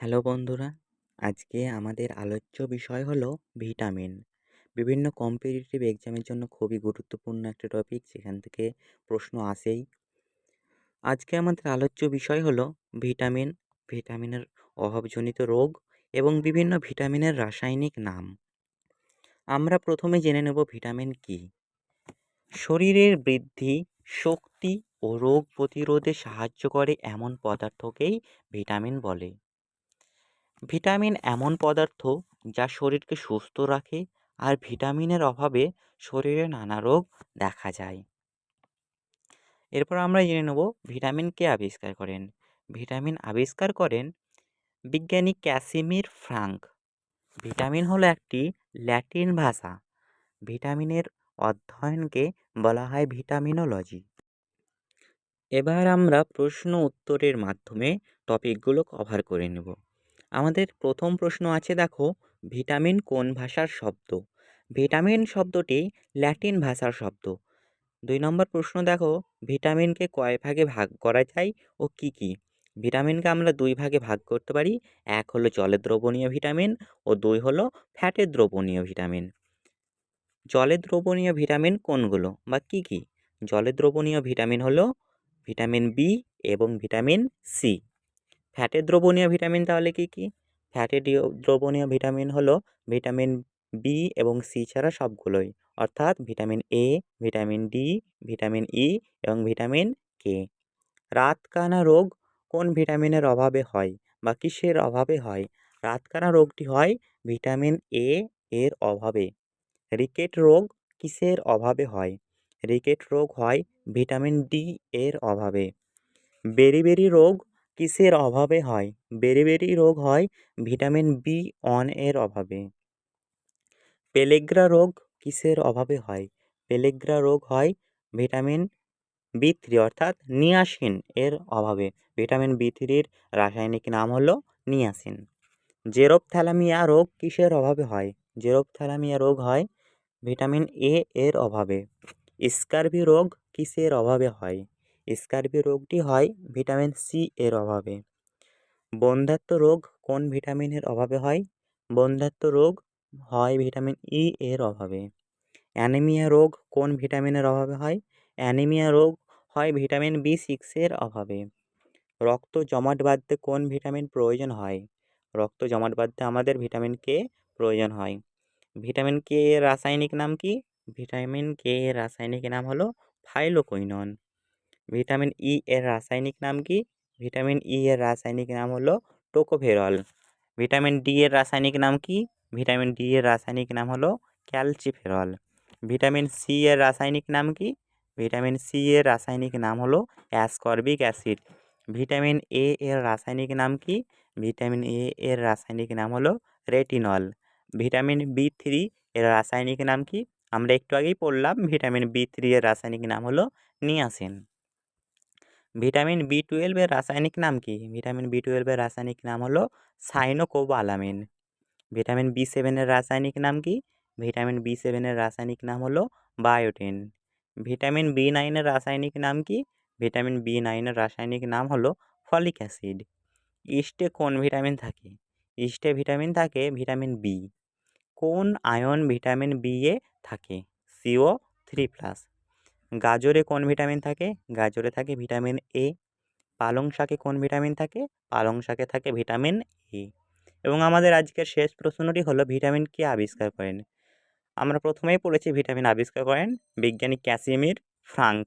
Hello বন্ধুরা, আজকে আমাদের আলোচ্য বিষয় হলো ভিটামিন। বিভিন্ন কম্পিটিটিভ এক্সামের জন্য খুবই গুরুত্বপূর্ণ একটা টপিক সেখান থেকে প্রশ্ন আসেই। আজকে আমাদের আলোচ্য বিষয় হলো ভিটামিন, ভিটামিনের অভাবজনিত রোগ এবং বিভিন্ন ভিটামিনের রাসায়নিক নাম। আমরা প্রথমে জেনে নেব ভিটামিন কি। শরীরের বৃদ্ধি, শক্তি ও রোগ প্রতিরোধে সাহায্য করে এমন পদার্থকেই ভিটামিন বলে। ভিটামিন এমন পদার্থ যা শরীরকে সুস্থ রাখে আর ভিটামিনের অভাবে শরীরে নানা রোগ দেখা যায়। এরপর আমরা জেনে নেব ভিটামিন কে আবিষ্কার করেন। ভিটামিন আবিষ্কার করেন বিজ্ঞানী ক্যাসিমির ফ্রাঙ্ক। ভিটামিন হলো একটি ল্যাটিন ভাষা। ভিটামিনের অধ্যয়নকে বলা হয় ভিটামিনোলজি। এবার আমরা প্রশ্ন উত্তরের মাধ্যমে টপিকগুলো কভার করে নেব। আমাদের প্রথম প্রশ্ন আছে দেখো, ভিটামিন কোন ভাষার শব্দ? ভিটামিন শব্দটি ল্যাটিন ভাষার শব্দ। দুই নম্বর প্রশ্ন দেখো, ভিটামিনকে কয় ভাগে ভাগ করা যায় ও কি কি? ভিটামিনকে আমরা দুই ভাগে ভাগ করতে পারি, এক হলো জলে দ্রবণীয় ভিটামিন ও দুই হলো ফ্যাটে দ্রবণীয় ভিটামিন। জলে দ্রবণীয় ভিটামিন কোনগুলো বা কি কি? জলে দ্রবণীয় ভিটামিন হলো ভিটামিন বি এবং ভিটামিন সি। ফ্যাটে দ্রবণীয় ভিটামিন তাহলে কী কী? ফ্যাটে দ্রবণীয় ভিটামিন হলো ভিটামিন বি এবং সি ছাড়া সবগুলোই। অর্থাৎ vitamin A vitamin D vitamin E এবং ভিটামিন কে রাতকানা রোগ কোন ভিটামিনের অভাবে হয় বা কিসের অভাবে হয়? রাতকানা রোগটি হয় ভিটামিন এ এর অভাবে। রিকেট রোগ কিসের অভাবে হয়? রিকেট রোগ হয় ভিটামিন ডি এর অভাবে। বেরিবেরি রোগ কিসের অভাবে হয়? বেরিবেরি রোগ হয় ভিটামিন বি ওয়ানের অভাবে। পেলেগ্রা রোগ কিসের অভাবে হয়? পেলেগ্রা রোগ হয় ভিটামিন বি থ্রি অর্থাৎ নিয়াসিন এর অভাবে। ভিটামিন বি থ্রির রাসায়নিক নাম হলো নিয়াসিন। জেরোপথ্যালামিয়া রোগ কিসের অভাবে হয়? জেরোপথ্যালামিয়া রোগ হয় ভিটামিন এ এর অভাবে। স্কারভি রোগ কিসের অভাবে হয়? স্কারভি রোগটি হয় ভিটামিন সি এর অভাবে। বন্ধ্যাত্ব রোগ কোন ভিটামিনের অভাবে হয়? বন্ধ্যাত্ব রোগ হয় ভিটামিন ই এর অভাবে। অ্যানিমিয়া রোগ কোন ভিটামিনের অভাবে হয়? অ্যানিমিয়া রোগ হয় ভিটামিন বি সিক্সের অভাবে। রক্ত জমাট বাঁধতে কোন ভিটামিন প্রয়োজন হয়? রক্ত জমাট বাঁধতে আমাদের ভিটামিন কে প্রয়োজন হয়? ভিটামিন কে এর রাসায়নিক নাম কি? ভিটামিন কে এর রাসায়নিক নাম হলো ফাইলোকুইনন। ভিটামিন ই এর রাসায়নিক নাম কি ভিটামিন ই এর রাসায়নিক নাম হলো টোকোফেরল ভিটামিন ডি এর রাসায়নিক নাম কি ভিটামিন ডি এর রাসায়নিক নাম হলো ক্যালচিফেরল ভিটামিন সি এর রাসায়নিক নাম কি ভিটামিন সি এর রাসায়নিক নাম হলো অ্যাসকর্বিক অ্যাসিড ভিটামিন এ এর রাসায়নিক নাম কি ভিটামিন এ এর রাসায়নিক নাম হলো রেটিনল ভিটামিন বি থ্রি এর রাসায়নিক নাম কি আমরা একটু আগেই পড়লাম ভিটামিন বি থ্রি এর রাসায়নিক নাম হলো নিয়াসিন ভিটামিন বি টুয়েলভের রাসায়নিক নাম কি? ভিটামিন বি টুয়েলভের রাসায়নিক নাম হলো সাইনোকোবালামিন। ভিটামিন বি সেভেনের রাসায়নিক নাম কি? ভিটামিন বি সেভেনের রাসায়নিক নাম হলো বায়োটিন। ভিটামিন বি নাইনের রাসায়নিক নাম কি? ভিটামিন বি নাইনের রাসায়নিক নাম হলো ফলিক অ্যাসিড। ইস্টে কোন ভিটামিন থাকে? ইস্টে ভিটামিন থাকে ভিটামিন বি কোন আয়ন ভিটামিন বি এ থাকে? সিও থ্রি প্লাস গাজরে কোন ভিটামিন থাকে? গাজরে থাকে ভিটামিন এ পালং শাকে কোন ভিটামিন থাকে? পালং শাকে থাকে ভিটামিন ই এবং আমাদের আজকের শেষ প্রশ্নটি হলো ভিটামিন কে আবিষ্কার করেন? আমরা প্রথমেই পড়েছি ভিটামিন আবিষ্কার করেন বিজ্ঞানী ক্যাসিমির ফ্রাঙ্ক।